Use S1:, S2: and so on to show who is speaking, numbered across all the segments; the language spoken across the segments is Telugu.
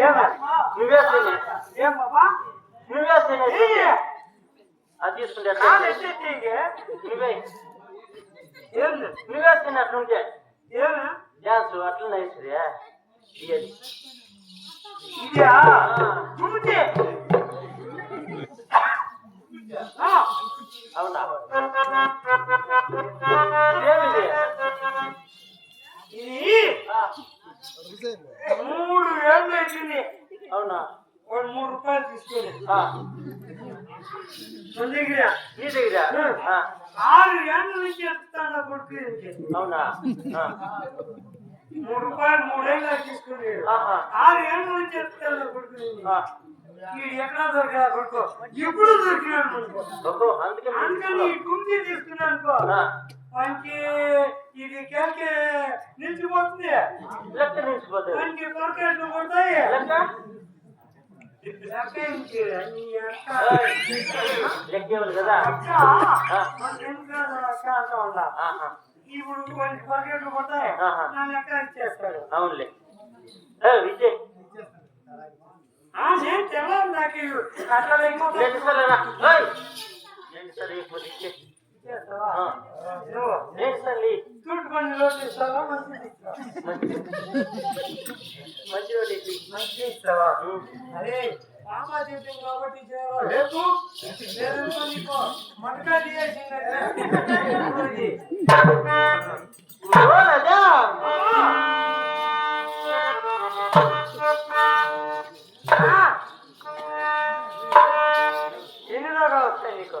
S1: నువ్వే నువ్వే! అది తీసుకుంటే? నువ్వే? నువ్వే తిన్నట్లుంటే? డ్యాన్స్ అట్లనే ఇయ్యది.
S2: ఇదా?
S1: అవునా
S2: మూడు వేలు అవుతుంది
S1: అవునా?
S2: వాడు మూడు రూపాయలు తీసుకొని. మన దగ్గర?
S1: నీ దగ్గర?
S2: ఆరు ఏళ్ళ నుంచి ఎత్తాను కొడుకు.
S1: అవునా?
S2: మూడు రూపాయలు మూడేళ్ళు తీసుకుని. ఆరు ఏళ్ళ నుంచి ఎత్తాను కొడుకు ఎక్కడ దొరికా కొడుకు.
S1: ఓహో అందుకే మీరు
S2: అందుకని గుంజి తీసుకున్నాను అనుకో. మనకి ఇది కేకే. నిలిచిపోతుంది
S1: లెక్క నిలిచిపోతుంది
S2: మనకి పొరకెట్లు కొడతాయి
S1: లెక్క
S2: లెక్క ఇంకే, నీ అక్క
S1: ఏయ్, లెక్క ఇవ్వాలి కదా
S2: ఇప్పుడు కొన్ని పొరకెట్లు కొడతాయి
S1: ఆహా.
S2: నా లెక్క ఇచ్చేస్తాడు
S1: అవునులే విజయ్
S2: ఆ, నేను తెల్లారి నాకు ఇవ్వు. అట్లా లేకపోతే అరే పాపా చెప్పింది కాబట్టి రేపు మటకా ఎన్ని రోగాలు వస్తాయి నీకు?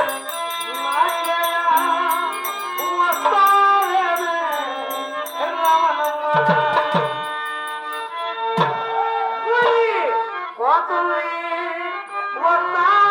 S2: What the